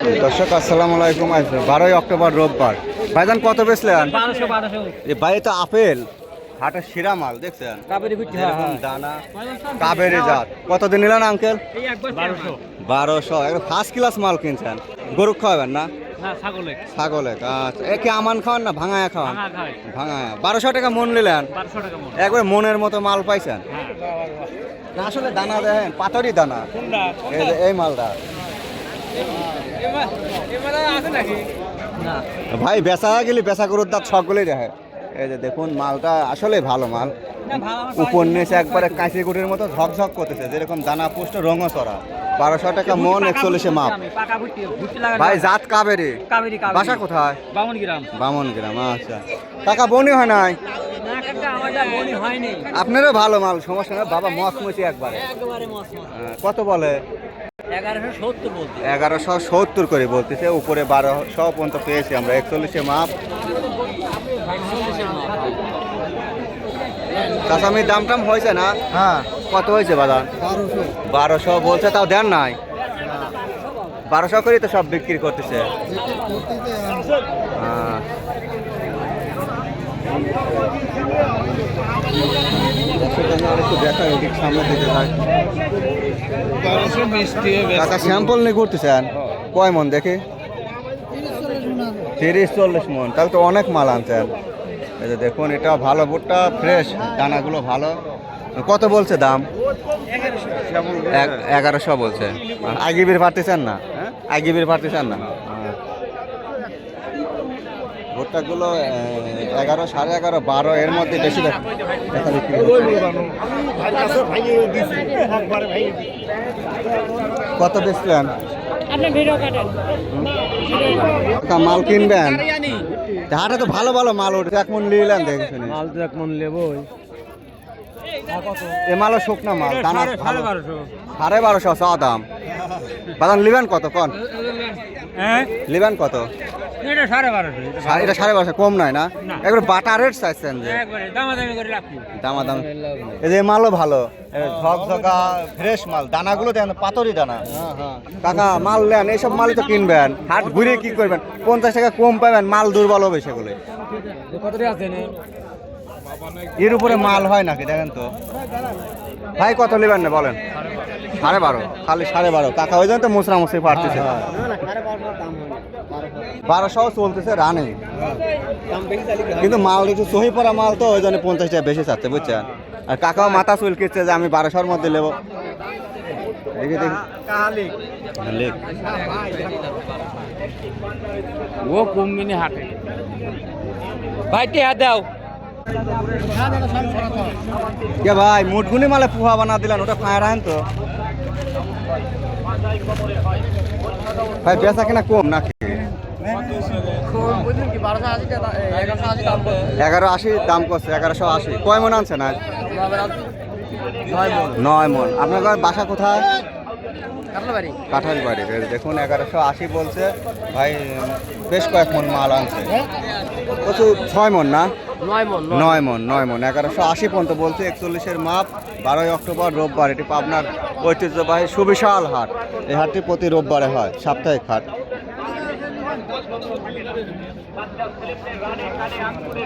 দর্শক আসসালামু আলাইকুম বারোই অক্টোবর রোববার। ভাইজান কত বেচলেন? বারোশো ভাই তো আপেল। হাটের শিরা মাল দেখছেন? কাবেরি বুঝছি এরকম দানা কাবেরি জাত। কতদিন নিলেন আঙ্কেল বারোশো। একদম ফার্স্ট ক্লাস মাল কিনছেন। গরু খাওয়াবেন না? না ছাগলে। ছাগলে আচ্ছা। এ কি আমান খাওয়ান না ভাঙায়া খাওয়ান? ভাঙায়া। বারোশো টাকা মন নিলেন? মন। একবার মনের মতো মাল পাইছেন? হ্যাঁ। আসলে দানা দেখেন পাথরই দানা। এই মালটা। ভাই বেচা গেলে বেচা গরুর দাঁত সবগুলোই দেখে। এই যে দেখুন মালটা আসলে ভালো মাল। না উপর নিচে একবারে কাঁচি গুটির মতো ঝকঝক করতেছে যেরকম দানা পুষ্ট রঙও চড়া বারোশো টাকা মন একচল্লিশে মাপ। ভাই জাত কাবেরি। বাসা কোথায়? বামন গ্রাম আচ্ছা। টাকা বনি হয় নাই? না আপনারও ভালো মাল সমস্যা নেই। বাবা মস মচি একবারে হ্যাঁ, কত বলে? এগারোশো সত্তর করে বলতেছে উপরে বারোশো পর্যন্ত পেয়েছি আমরা। একচল্লিশে মাপ। কাসামির দাম টাম হয়েছে না? হ্যাঁ। কত হয়েছে বাজার? বারোশো। বলছে তাও দেন নাই। বারোশো করেই তো সব বিক্রি করতেছে। একটু দেখা সামনে দিতে হয় কাকা স্যাম্পল নিয়ে ঘুরতেছেন? কয় মন দেখে? তিরিশ, চল্লিশ মন। তাহলে তো অনেক মাল আনছেন। এই যে দেখুন, এটা ভালো ভুট্টা ফ্রেশ দানাগুলো ভালো। কত বলছে দাম? এগারোশো বলছে। আগিবির ফাটতে চান না? আগিবির ফাটতে চান না? ভুট্টাগুলো এগারো সাড়ে এগারো বারো এর মধ্যে বেশি দেখা বিক্রি কত বেচলেন? মাল কিনবেন? হাটে তো ভালো ভালো মাল উঠছে। এক মন নিলেন দেখে শুনে। মাল তো এক মন নেব এ মালও শুকনা মাল দানা ভালো। বারোশো। সাড়ে বারোশো চা দাম। বাদাম লিবেন কত? কন? হ্যাঁ? লিবেন কত? এটা সাড়ে বারোশো এটা সাড়ে বারোশো কম নয় না। একবার রেট চাইছেন যে। দামাদামি করে রাখি দামা এই যে মালও ভালো। ঝকঝকা ফ্রেশ মাল। দানাগুলো দেন পাতরি দানা। কাকা মাল নেন এইসব মালই তো কিনবেন। হাট ঘুরে কি করবেন? পঞ্চাশ টাকা কম পাবেন মাল দুর্বল হবে সেগুলো। এর উপরে মাল হয় নাকি দেখেন তো। ভাই কত নেবেন না বলেন? সাড়ে বারো। খালি সাড়ে বারো। কাকা ওই জন্য তো মুসরা মুসরি পারতেছে। বারোশো চলতেছে রানে। কিন্তু মাল একটু সহি পড়া মাল তো ওই জন্য পঞ্চাশ টাকা বেশি চাচ্ছে বুঝছেন? আর কাকাও মাথা চুলকিচ্ছে যে আমি বারোশোর মধ্যে নেব। দেখি দেখি। হ্যাঁ, ও হাটে। ভাই টিয়া দাও। কে ভাই মুটগুনি মালে পুহা বানা দিলেন ওটা ফায়ার আহেন তো। ভাই বেচা কিনা কম নাকি? এগারো আশি দাম করছে এগারোশো আশি। কয় মন আনছে না নয় মন। আপনার বাসা কোথায়? কাঁঠাল বাড়ি দেখুন এগারোশো আশি বলছে। ভাই বেশ কয়েক মন মাল আনছে। প্রচুর ছয় মন না? নয় মন নয় মন নয় মন এগারোশো আশি পর্যন্ত বলছে। একচল্লিশের মাপ বারোই অক্টোবর রোববার। এটি পাবনার ঐতিহ্যবাহী সুবিশাল হাট। এই হাটটি প্রতি রোববারে হয় সাপ্তাহিক হাট।